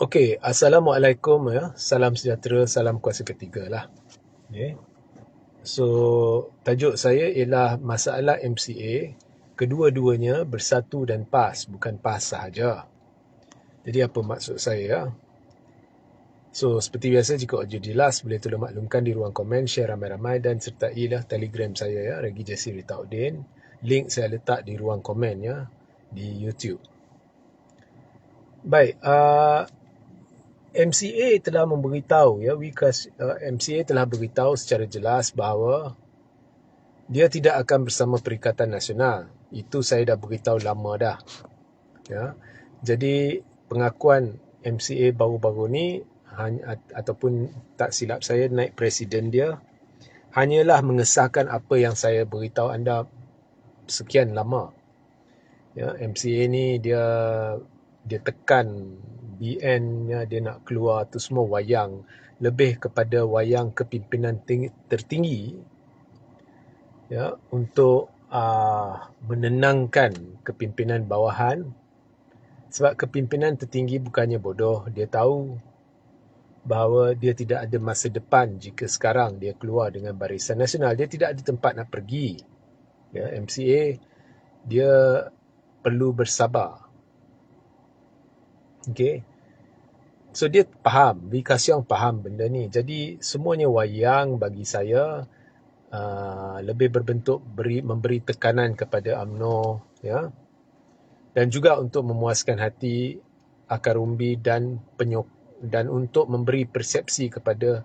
Okey, Assalamualaikum ya. Salam sejahtera, salam kuasa ketiga lah. Okay. So, tajuk saya ialah masalah MCA. Kedua-duanya bersatu dan PAS, bukan PAS sahaja. Jadi apa maksud saya ya? So, seperti biasa jika audio jelas, boleh tolong maklumkan di ruang komen, share ramai-ramai dan sertailah telegram saya ya, Regi Jasi Ritaudin. Link saya letak di ruang komen ya, di YouTube. Baik, uh, MCA telah memberitahu ya Wikas uh, MCA telah beritahu secara jelas bahawa dia tidak akan bersama Perikatan Nasional. Itu saya dah beritahu lama dah. Ya. Jadi pengakuan MCA baru-baru ni hanya ataupun tak silap saya naik presiden dia hanyalah mengesahkan apa yang saya beritahu anda sekian lama. Ya, MCA ni dia dia tekan BN-nya dia nak keluar tu semua wayang lebih kepada wayang kepimpinan tinggi, tertinggi ya untuk uh, menenangkan kepimpinan bawahan. Sebab kepimpinan tertinggi bukannya bodoh. Dia tahu bahawa dia tidak ada masa depan jika sekarang dia keluar dengan barisan nasional. Dia tidak ada tempat nak pergi. Ya MCA dia perlu bersabar. Okey So dia faham, Lee Kasyong faham benda ni. Jadi semuanya wayang bagi saya uh, lebih berbentuk beri, memberi tekanan kepada UMNO ya. Dan juga untuk memuaskan hati akar umbi dan penyok dan untuk memberi persepsi kepada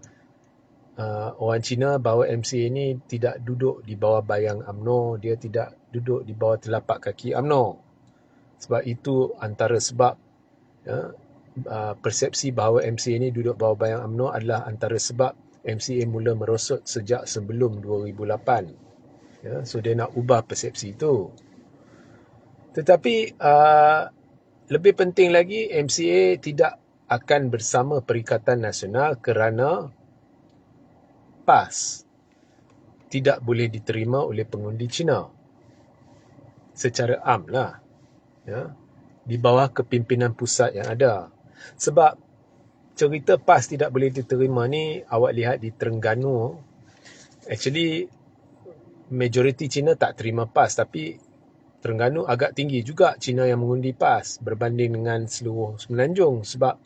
uh, orang Cina bahawa MC ini tidak duduk di bawah bayang UMNO, dia tidak duduk di bawah telapak kaki UMNO. Sebab itu antara sebab ya, Uh, persepsi bahawa MCA ini duduk bawah bayang UMNO adalah antara sebab MCA mula merosot sejak sebelum 2008. Ya, so dia nak ubah persepsi itu. Tetapi uh, lebih penting lagi MCA tidak akan bersama Perikatan Nasional kerana PAS tidak boleh diterima oleh pengundi Cina. Secara am lah. Ya, di bawah kepimpinan pusat yang ada. Sebab cerita PAS tidak boleh diterima ni awak lihat di Terengganu. Actually majoriti Cina tak terima PAS tapi Terengganu agak tinggi juga Cina yang mengundi PAS berbanding dengan seluruh Semenanjung sebab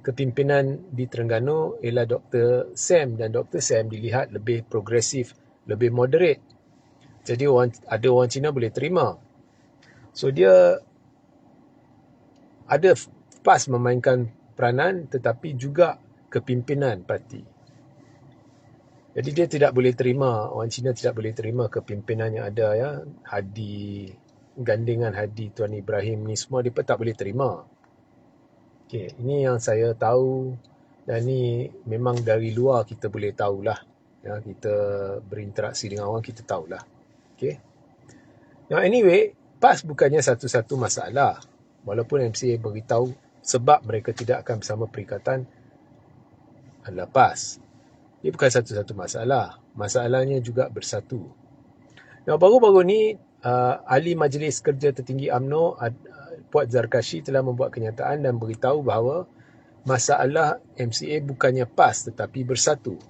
kepimpinan di Terengganu ialah Dr. Sam dan Dr. Sam dilihat lebih progresif, lebih moderate. Jadi orang, ada orang Cina boleh terima. So dia ada PAS memainkan peranan tetapi juga kepimpinan parti. Jadi dia tidak boleh terima, orang Cina tidak boleh terima kepimpinan yang ada ya. Hadi, gandengan Hadi, Tuan Ibrahim ni semua dia tak boleh terima. Okay, ini yang saya tahu dan ni memang dari luar kita boleh tahulah. Ya, kita berinteraksi dengan orang kita tahulah. Okay. Now anyway, PAS bukannya satu-satu masalah. Walaupun MCA beritahu sebab mereka tidak akan bersama perikatan adalah PAS. Ini bukan satu-satu masalah. Masalahnya juga bersatu. Nah, baru-baru ni, uh, ahli Majlis Kerja Tertinggi AMNO, uh, Puat Zarkashi telah membuat kenyataan dan beritahu bahawa masalah MCA bukannya PAS tetapi bersatu.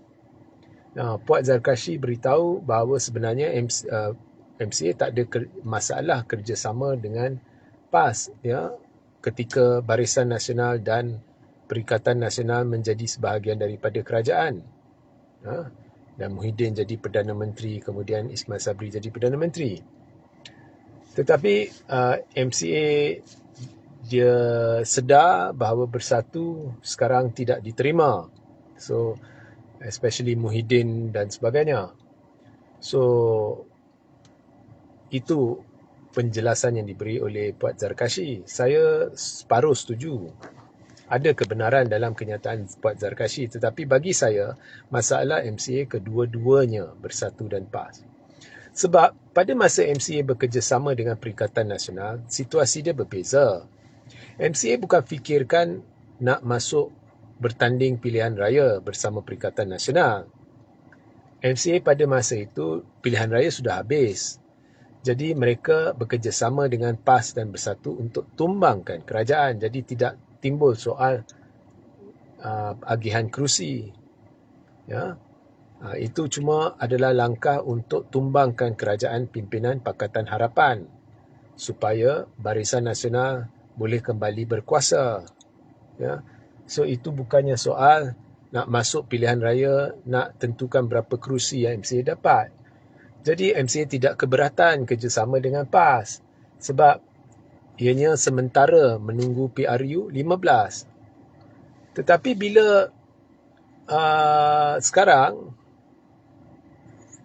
Nah, Puat Zarkashi beritahu bahawa sebenarnya MC, uh, MCA tak ada masalah kerjasama dengan PAS. Ya ketika Barisan Nasional dan Perikatan Nasional menjadi sebahagian daripada kerajaan. Ha? Dan Muhyiddin jadi Perdana Menteri, kemudian Ismail Sabri jadi Perdana Menteri. Tetapi uh, MCA dia sedar bahawa bersatu sekarang tidak diterima. So, especially Muhyiddin dan sebagainya. So, itu penjelasan yang diberi oleh Puan Zarkashi. Saya separuh setuju. Ada kebenaran dalam kenyataan Puan Zarkashi tetapi bagi saya masalah MCA kedua-duanya bersatu dan pas. Sebab pada masa MCA bekerjasama dengan Perikatan Nasional, situasi dia berbeza. MCA bukan fikirkan nak masuk bertanding pilihan raya bersama Perikatan Nasional. MCA pada masa itu pilihan raya sudah habis. Jadi mereka bekerjasama dengan PAS dan Bersatu untuk tumbangkan kerajaan. Jadi tidak timbul soal uh, agihan kerusi. Ya. Uh, itu cuma adalah langkah untuk tumbangkan kerajaan pimpinan Pakatan Harapan supaya Barisan Nasional boleh kembali berkuasa. Ya. So itu bukannya soal nak masuk pilihan raya, nak tentukan berapa kerusi yang MCA dapat. Jadi MCA tidak keberatan kerjasama dengan PAS sebab ianya sementara menunggu PRU 15. Tetapi bila uh, sekarang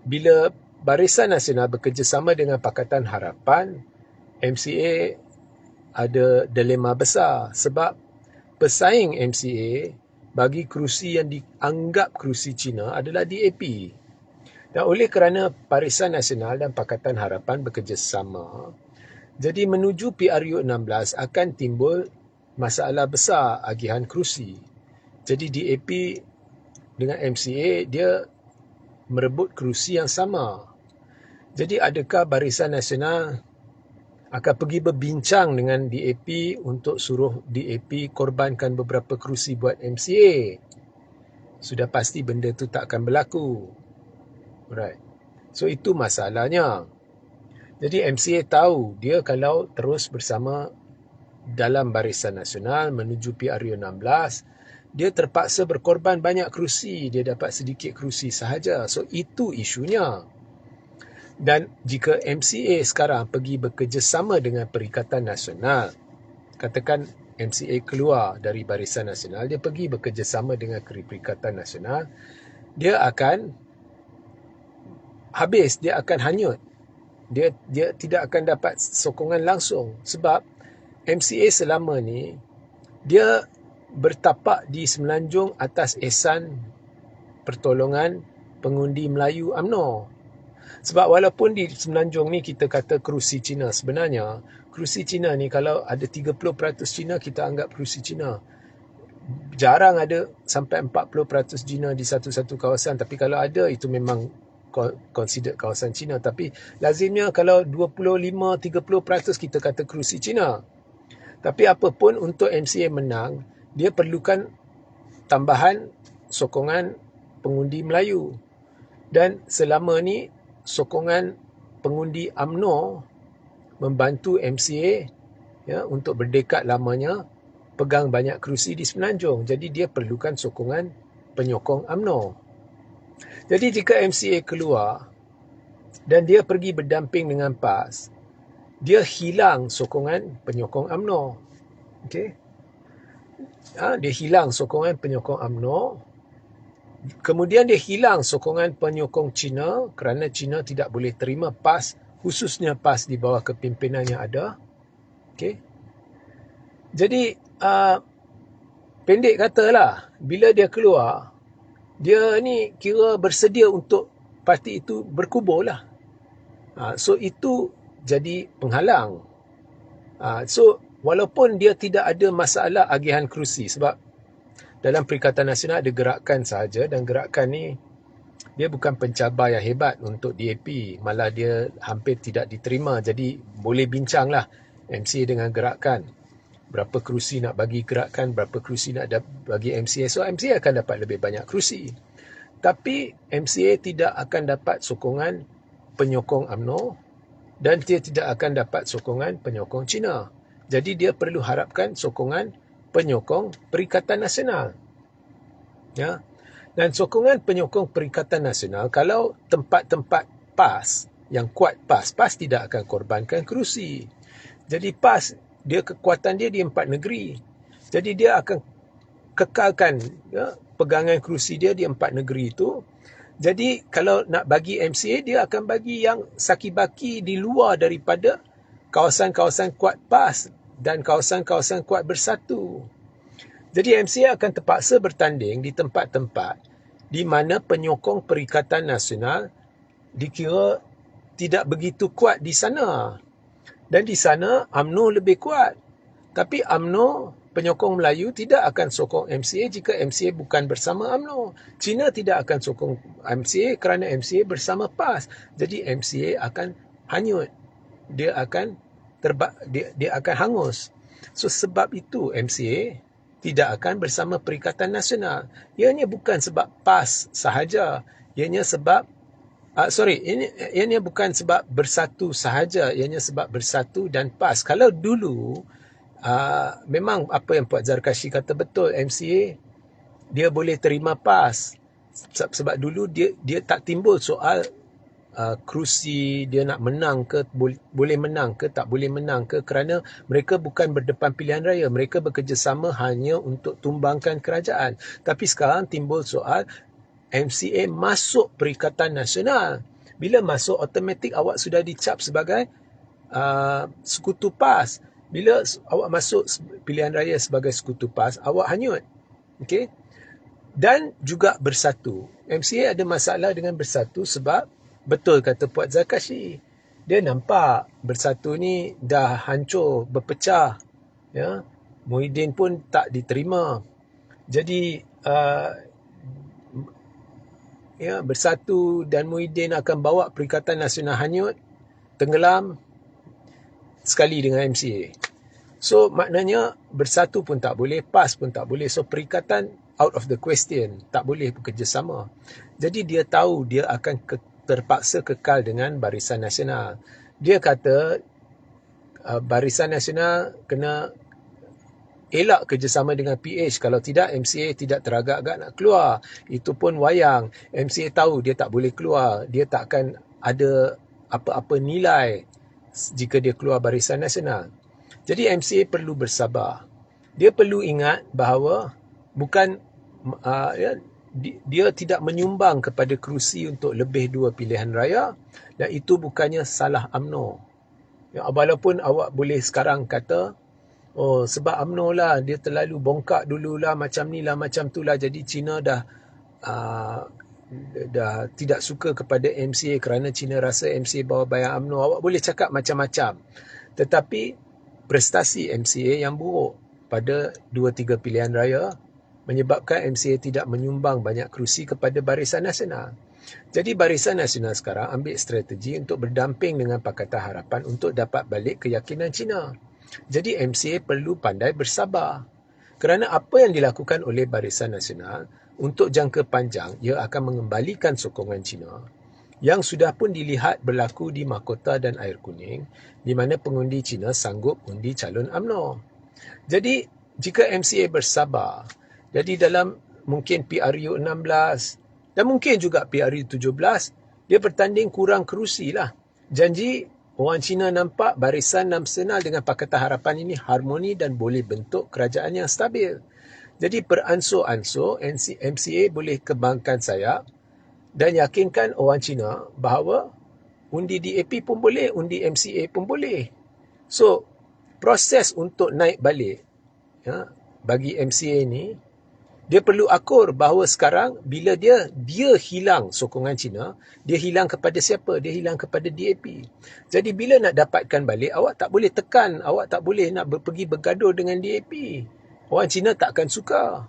bila Barisan Nasional bekerjasama dengan Pakatan Harapan, MCA ada dilema besar sebab pesaing MCA bagi kerusi yang dianggap kerusi Cina adalah DAP. Dan oleh kerana Barisan Nasional dan Pakatan Harapan bekerjasama, jadi menuju PRU 16 akan timbul masalah besar agihan kerusi. Jadi DAP dengan MCA dia merebut kerusi yang sama. Jadi adakah Barisan Nasional akan pergi berbincang dengan DAP untuk suruh DAP korbankan beberapa kerusi buat MCA? Sudah pasti benda tu tak akan berlaku. Right. So itu masalahnya. Jadi MCA tahu dia kalau terus bersama dalam Barisan Nasional menuju PRU 16, dia terpaksa berkorban banyak kerusi, dia dapat sedikit kerusi sahaja. So itu isunya. Dan jika MCA sekarang pergi bekerjasama dengan Perikatan Nasional, katakan MCA keluar dari Barisan Nasional, dia pergi bekerjasama dengan Perikatan Nasional, dia akan habis, dia akan hanyut dia dia tidak akan dapat sokongan langsung sebab MCA selama ni dia bertapak di semenanjung atas esan pertolongan pengundi Melayu AMNO. Sebab walaupun di semenanjung ni kita kata kerusi Cina sebenarnya kerusi Cina ni kalau ada 30% Cina kita anggap kerusi Cina. Jarang ada sampai 40% Cina di satu-satu kawasan tapi kalau ada itu memang considered kawasan Cina tapi lazimnya kalau 25 30% kita kata kerusi Cina tapi apapun untuk MCA menang dia perlukan tambahan sokongan pengundi Melayu. Dan selama ni sokongan pengundi AMNO membantu MCA ya untuk berdekat lamanya pegang banyak kerusi di Semenanjung. Jadi dia perlukan sokongan penyokong AMNO jadi jika MCA keluar dan dia pergi berdamping dengan PAS, dia hilang sokongan penyokong AMNO. Okey. Ha, dia hilang sokongan penyokong AMNO. Kemudian dia hilang sokongan penyokong Cina kerana Cina tidak boleh terima PAS, khususnya PAS di bawah kepimpinan yang ada. Okey. Jadi, uh, pendek katalah, bila dia keluar, dia ni kira bersedia untuk parti itu berkubur lah. Ha, so itu jadi penghalang. Ha, so walaupun dia tidak ada masalah agihan kerusi sebab dalam Perikatan Nasional ada gerakan sahaja dan gerakan ni dia bukan pencabar yang hebat untuk DAP. Malah dia hampir tidak diterima. Jadi boleh bincang lah MCA dengan gerakan. Berapa kerusi nak bagi gerakan, berapa kerusi nak bagi MCA. So MCA akan dapat lebih banyak kerusi. Tapi MCA tidak akan dapat sokongan penyokong AMNO dan dia tidak akan dapat sokongan penyokong Cina. Jadi dia perlu harapkan sokongan penyokong Perikatan Nasional. Ya. Dan sokongan penyokong Perikatan Nasional kalau tempat-tempat PAS yang kuat PAS, PAS tidak akan korbankan kerusi. Jadi PAS dia kekuatan dia di empat negeri. Jadi dia akan kekalkan ya, pegangan kerusi dia di empat negeri itu. Jadi kalau nak bagi MCA dia akan bagi yang saki-baki di luar daripada kawasan-kawasan kuat PAS dan kawasan-kawasan kuat bersatu. Jadi MCA akan terpaksa bertanding di tempat-tempat di mana penyokong Perikatan Nasional dikira tidak begitu kuat di sana. Dan di sana UMNO lebih kuat. Tapi UMNO penyokong Melayu tidak akan sokong MCA jika MCA bukan bersama AMNO. China tidak akan sokong MCA kerana MCA bersama PAS. Jadi MCA akan hanyut. Dia akan terba dia, dia akan hangus. So sebab itu MCA tidak akan bersama Perikatan Nasional. Ianya bukan sebab PAS sahaja. Ianya sebab uh, sorry, ini ianya bukan sebab bersatu sahaja, ianya sebab bersatu dan PAS. Kalau dulu uh, memang apa yang Puan Zarkashi kata betul, MCA dia boleh terima PAS. Sebab dulu dia dia tak timbul soal uh, kerusi dia nak menang ke boleh menang ke tak boleh menang ke kerana mereka bukan berdepan pilihan raya mereka bekerjasama hanya untuk tumbangkan kerajaan tapi sekarang timbul soal MCA masuk Perikatan Nasional bila masuk automatik awak sudah dicap sebagai uh, sekutu PAS bila awak masuk pilihan raya sebagai sekutu PAS awak hanyut okey dan juga bersatu MCA ada masalah dengan bersatu sebab betul kata Puat Zakashi. Dia nampak bersatu ni dah hancur, berpecah. Ya. Muhyiddin pun tak diterima. Jadi uh, ya bersatu dan Muhyiddin akan bawa Perikatan Nasional hanyut, tenggelam sekali dengan MCA. So maknanya bersatu pun tak boleh, PAS pun tak boleh. So perikatan out of the question, tak boleh bekerjasama. Jadi dia tahu dia akan ke, terpaksa kekal dengan Barisan Nasional. Dia kata uh, Barisan Nasional kena elak kerjasama dengan PH. Kalau tidak, MCA tidak teragak-agak nak keluar. Itu pun wayang. MCA tahu dia tak boleh keluar. Dia tak akan ada apa-apa nilai jika dia keluar Barisan Nasional. Jadi MCA perlu bersabar. Dia perlu ingat bahawa bukan uh, ya, dia tidak menyumbang kepada kerusi untuk lebih dua pilihan raya dan itu bukannya salah UMNO. Ya, walaupun awak boleh sekarang kata, oh sebab UMNO lah, dia terlalu bongkak dululah macam ni lah, macam tu lah. Jadi China dah uh, dah tidak suka kepada MCA kerana China rasa MCA bawa bayang UMNO. Awak boleh cakap macam-macam. Tetapi prestasi MCA yang buruk pada dua tiga pilihan raya menyebabkan MCA tidak menyumbang banyak kerusi kepada Barisan Nasional. Jadi Barisan Nasional sekarang ambil strategi untuk berdamping dengan Pakatan Harapan untuk dapat balik keyakinan China. Jadi MCA perlu pandai bersabar. Kerana apa yang dilakukan oleh Barisan Nasional untuk jangka panjang ia akan mengembalikan sokongan China yang sudah pun dilihat berlaku di Mahkota dan Air Kuning di mana pengundi China sanggup undi calon AMNO. Jadi jika MCA bersabar jadi dalam mungkin PRU 16 dan mungkin juga PRU 17, dia bertanding kurang kerusi lah. Janji orang Cina nampak barisan nasional dengan Pakatan Harapan ini harmoni dan boleh bentuk kerajaan yang stabil. Jadi peransur-ansur MCA boleh kembangkan sayap dan yakinkan orang Cina bahawa undi DAP pun boleh, undi MCA pun boleh. So, proses untuk naik balik ya, bagi MCA ini dia perlu akur bahawa sekarang bila dia dia hilang sokongan Cina, dia hilang kepada siapa? Dia hilang kepada DAP. Jadi bila nak dapatkan balik, awak tak boleh tekan, awak tak boleh nak pergi bergaduh dengan DAP. Orang Cina tak akan suka.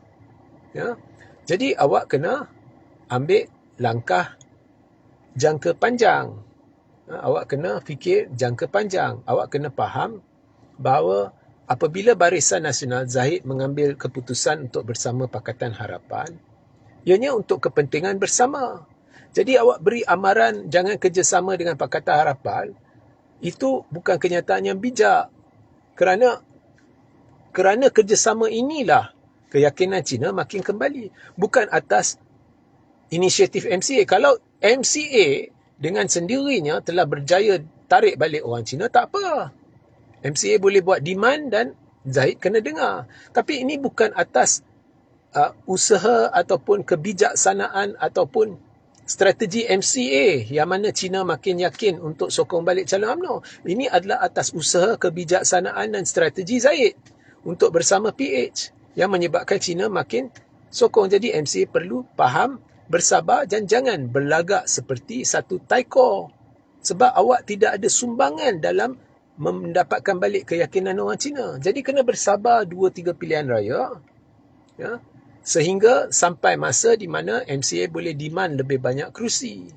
Ya. Jadi awak kena ambil langkah jangka panjang. Ha, awak kena fikir jangka panjang. Awak kena faham bahawa apabila Barisan Nasional Zahid mengambil keputusan untuk bersama Pakatan Harapan, ianya untuk kepentingan bersama. Jadi awak beri amaran jangan kerjasama dengan Pakatan Harapan, itu bukan kenyataan yang bijak. Kerana kerana kerjasama inilah keyakinan Cina makin kembali. Bukan atas inisiatif MCA. Kalau MCA dengan sendirinya telah berjaya tarik balik orang Cina, tak apa. MCA boleh buat demand dan Zahid kena dengar. Tapi ini bukan atas uh, usaha ataupun kebijaksanaan ataupun strategi MCA yang mana China makin yakin untuk sokong balik calon UMNO. Ini adalah atas usaha kebijaksanaan dan strategi Zahid untuk bersama PH yang menyebabkan China makin sokong. Jadi MCA perlu faham, bersabar dan jangan berlagak seperti satu taiko. Sebab awak tidak ada sumbangan dalam mendapatkan balik keyakinan orang Cina. Jadi kena bersabar dua tiga pilihan raya. Ya. Sehingga sampai masa di mana MCA boleh demand lebih banyak kerusi.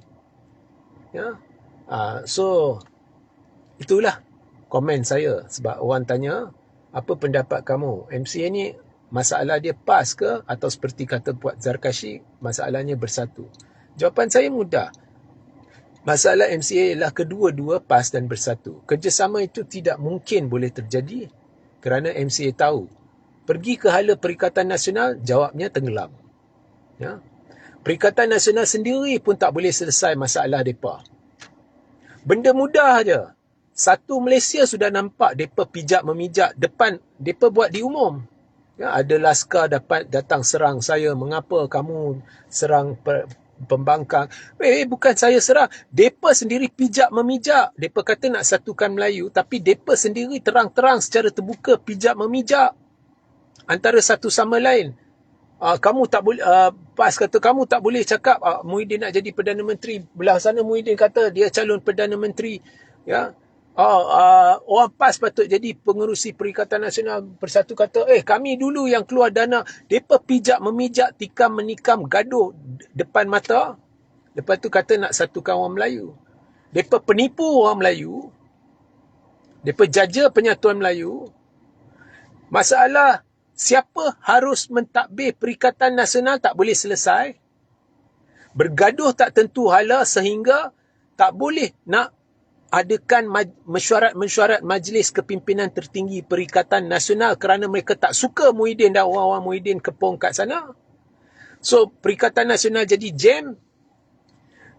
Ya. Uh, so itulah komen saya sebab orang tanya apa pendapat kamu? MCA ni masalah dia PAS ke atau seperti kata Puan Zarkashi, masalahnya bersatu? Jawapan saya mudah. Masalah MCA ialah kedua-dua PAS dan bersatu. Kerjasama itu tidak mungkin boleh terjadi kerana MCA tahu. Pergi ke hala Perikatan Nasional, jawabnya tenggelam. Ya? Perikatan Nasional sendiri pun tak boleh selesai masalah mereka. Benda mudah aja. Satu Malaysia sudah nampak depa pijak memijak depan depa buat di umum. Ya, ada laskar dapat datang serang saya. Mengapa kamu serang per, pembangkang? Eh, bukan saya serang. Depa sendiri pijak memijak. Depa kata nak satukan Melayu. Tapi depa sendiri terang-terang secara terbuka pijak memijak. Antara satu sama lain. Uh, kamu tak boleh uh, PAS kata kamu tak boleh cakap uh, Muhyiddin nak jadi Perdana Menteri. Belah sana Muhyiddin kata dia calon Perdana Menteri. Ya. Oh, uh, orang PAS patut jadi pengerusi Perikatan Nasional Bersatu kata, eh kami dulu yang keluar dana, mereka pijak memijak, tikam menikam, gaduh depan mata. Lepas tu kata nak satukan orang Melayu. Mereka penipu orang Melayu. Mereka jaja penyatuan Melayu. Masalah siapa harus mentadbir Perikatan Nasional tak boleh selesai. Bergaduh tak tentu hala sehingga tak boleh nak adakan mesyuarat-mesyuarat majlis kepimpinan tertinggi Perikatan Nasional kerana mereka tak suka Muhyiddin dan orang-orang Muhyiddin kepong kat sana. So, Perikatan Nasional jadi jam.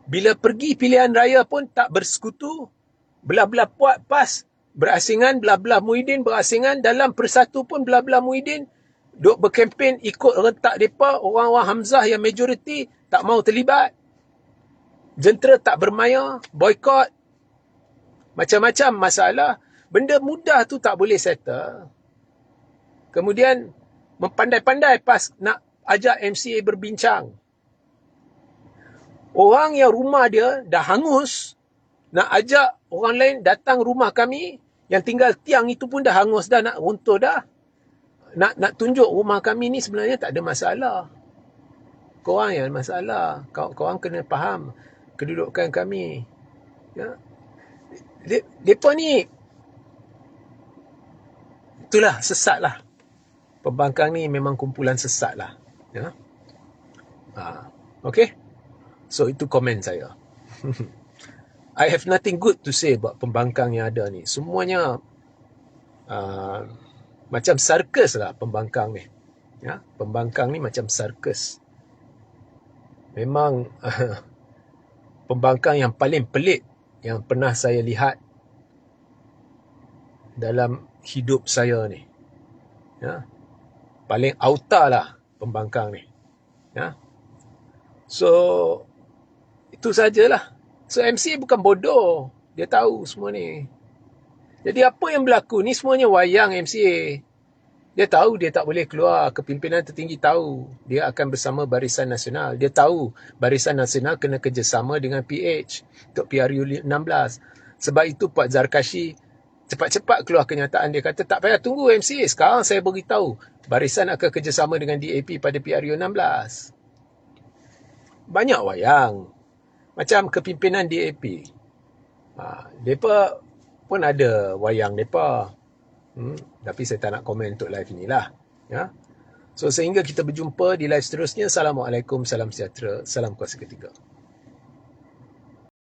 Bila pergi pilihan raya pun tak bersekutu. Belah-belah puat pas berasingan, belah-belah Muhyiddin berasingan. Dalam persatu pun belah-belah Muhyiddin duk berkempen ikut rentak mereka. Orang-orang Hamzah yang majoriti tak mau terlibat. Jentera tak bermaya, boykot, macam-macam masalah. Benda mudah tu tak boleh settle. Kemudian mempandai-pandai pas nak ajak MCA berbincang. Orang yang rumah dia dah hangus nak ajak orang lain datang rumah kami yang tinggal tiang itu pun dah hangus dah nak runtuh dah. Nak nak tunjuk rumah kami ni sebenarnya tak ada masalah. Korang yang masalah. Korang kena faham kedudukan kami. Ya mereka ni itulah sesat lah pembangkang ni memang kumpulan sesat lah ya? ha. okay so itu komen saya I have nothing good to say about pembangkang yang ada ni semuanya uh, macam sarkas lah pembangkang ni ya? pembangkang ni macam sarkas memang uh, pembangkang yang paling pelik yang pernah saya lihat dalam hidup saya ni. Ya. Paling auta lah pembangkang ni. Ya. So, itu sajalah. So, MC bukan bodoh. Dia tahu semua ni. Jadi, apa yang berlaku ni semuanya wayang MCA. Dia tahu dia tak boleh keluar. Kepimpinan tertinggi tahu dia akan bersama Barisan Nasional. Dia tahu Barisan Nasional kena kerjasama dengan PH untuk PRU 16. Sebab itu Pak Zarkashi cepat-cepat keluar kenyataan. Dia kata tak payah tunggu MCA. Sekarang saya beritahu Barisan akan kerjasama dengan DAP pada PRU 16. Banyak wayang. Macam kepimpinan DAP. Ha, mereka pun ada wayang mereka. Hmm, tapi saya tak nak komen untuk live inilah. Ya. So sehingga kita berjumpa di live seterusnya. Assalamualaikum, salam sejahtera, salam kuasa ketiga.